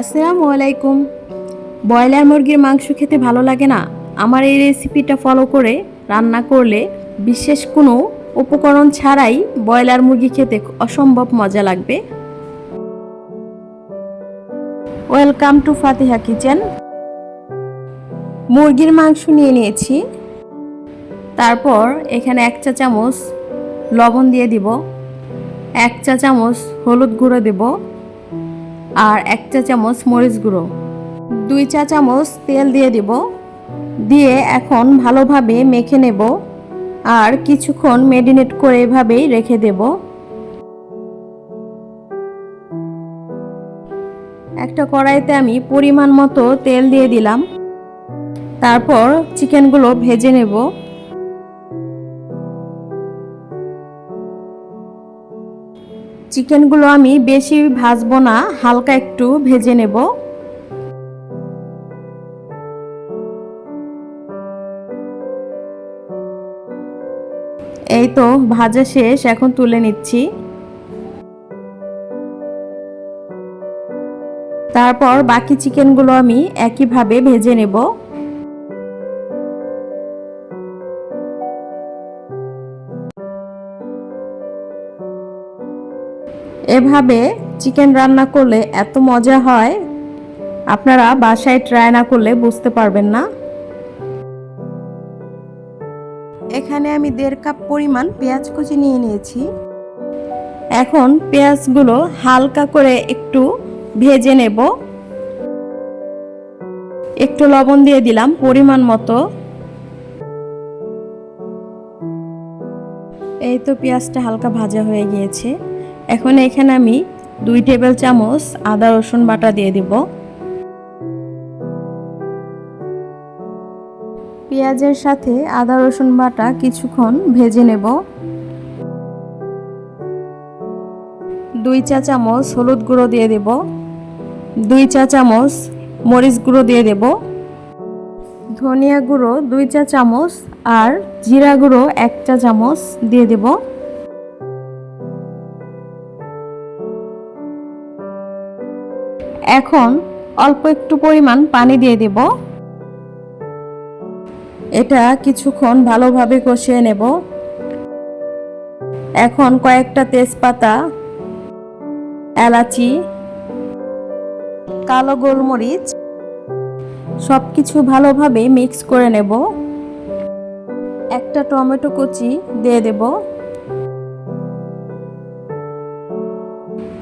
আসসালামু আলাইকুম। ব্রয়লার মুরগির মাংস খেতে ভালো লাগে না? আমার এই রেসিপিটা ফলো করে রান্না করলে বিশেষ কোনো উপকরণ ছাড়াই ব্রয়লার মুরগি খেতে অসম্ভব মজা লাগবে। Welcome to Fatiha kitchen. মুরগির মাংস নিয়ে নিয়েছি। তারপর এখানে এক চা চামচ লবণ দিয়ে দিব। এক চা চামচ হলুদ গুঁড়ো দেবো। আর এক চা চামচ মরিচ গুঁড়ো। দুই চা চামচ তেল দিয়ে দিব। দিয়ে এখন ভালোভাবে মেখে নেব। আর কিছুক্ষণ মেরিনেট করে এভাবেই রেখে দেব। একটা কড়াইতে আমি পরিমাণ মতো তেল দিয়ে দিলাম। তারপর চিকেনগুলো ভেজে নেব। চিকেনগুলো আমি বেশি ভাজবো না, হালকা একটু ভেজে নেব। এই তো ভাজা শেষ, এখন তুলে নিচ্ছি। তারপর বাকি চিকেনগুলো আমি একইভাবে ভেজে নেব। এভাবে চিকেন রান্না করলে এত মজা হয়, আপনারা বাসায় ট্রাই না করলে বুঝতে পারবেন না। এখানে আমি দেড় কাপ পরিমাণ পেঁয়াজ কুচি নিয়ে নিয়েছি। এখন পেঁয়াজগুলো হালকা করে একটু ভেজে নেব। একটু লবণ দিয়ে দিলাম পরিমাণ মতো। এই তো পেঁয়াজটা হালকা ভাজা হয়ে গিয়েছে। এখন এখানে আমি দুই টেবিল চামচ আদা রসুন বাটা দিয়ে দিব। পেঁয়াজের সাথে আদা রসুন বাটা কিছুক্ষণ ভেজে নেব। দুই চা চামচ হলুদ গুঁড়ো দিয়ে দেব। দুই চা চামচ মরিচ গুঁড়ো দিয়ে দেব। ধনিয়া গুঁড়ো দুই চা চামচ আর জিরা গুঁড়ো এক চা চামচ দিয়ে দেব। এখন অল্প একটু পরিমাণ পানি দিয়ে দেব। এটা কিছুক্ষণ ভালোভাবে কষিয়ে নেব। এখন কয়েকটা তেজপাতা, এলাচি, কালো গোলমরিচ সব কিছু ভালোভাবে মিক্স করে নেব। একটা টমেটো কুচি দিয়ে দেব।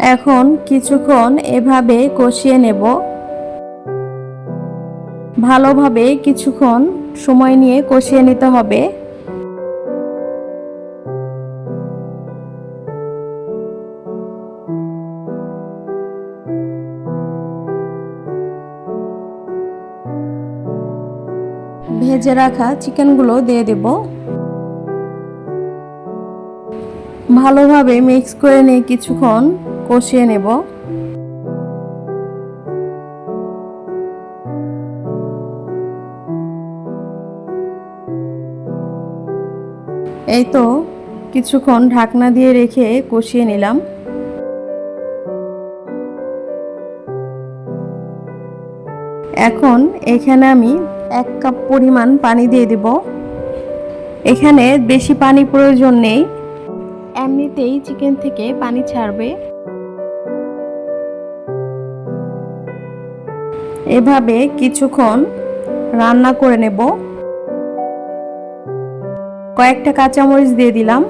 এখন কিছুক্ষণ এভাবে কষিয়ে নেব। ভালোভাবে কিছুক্ষণ সময় নিয়ে কষিয়ে নিতে হবে। ভেজে রাখা চিকেনগুলো দিয়ে দেব। ভালোভাবে মিক্স করে নিয়ে কিছুক্ষণ কষিয়ে নেব। এই তো কিছুক্ষণ ঢাকনা দিয়ে রেখে কষিয়ে নিলাম। এখন এখানে আমি এক কাপ পরিমাণ পানি দিয়ে দেব। এখানে বেশি পানি প্রয়োজন নেই। এমনিতেই চিকেন থেকে পানি ছাড়বে। এভাবে কিছুক্ষণ রান্না করে নেব। কয়েকটা কাঁচামরিচ দিয়ে দিলাম।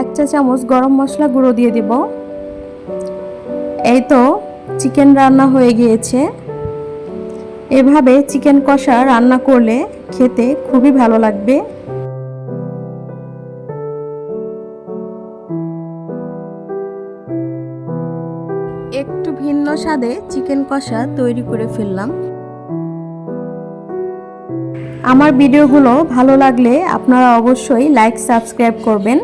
এক চা চামচ গরম মশলা গুঁড়ো দিয়ে দিব। এই তো চিকেন রান্না হয়ে গিয়েছে। এভাবে চিকেন কষা রান্না করলে খেতে খুবই ভালো লাগবে। একটু ভিন্ন স্বাদে চিকেন কষা তৈরি করে ফেললাম। আমার ভিডিওগুলো ভালো লাগলে আপনারা অবশ্যই লাইক, সাবস্ক্রাইব করবেন।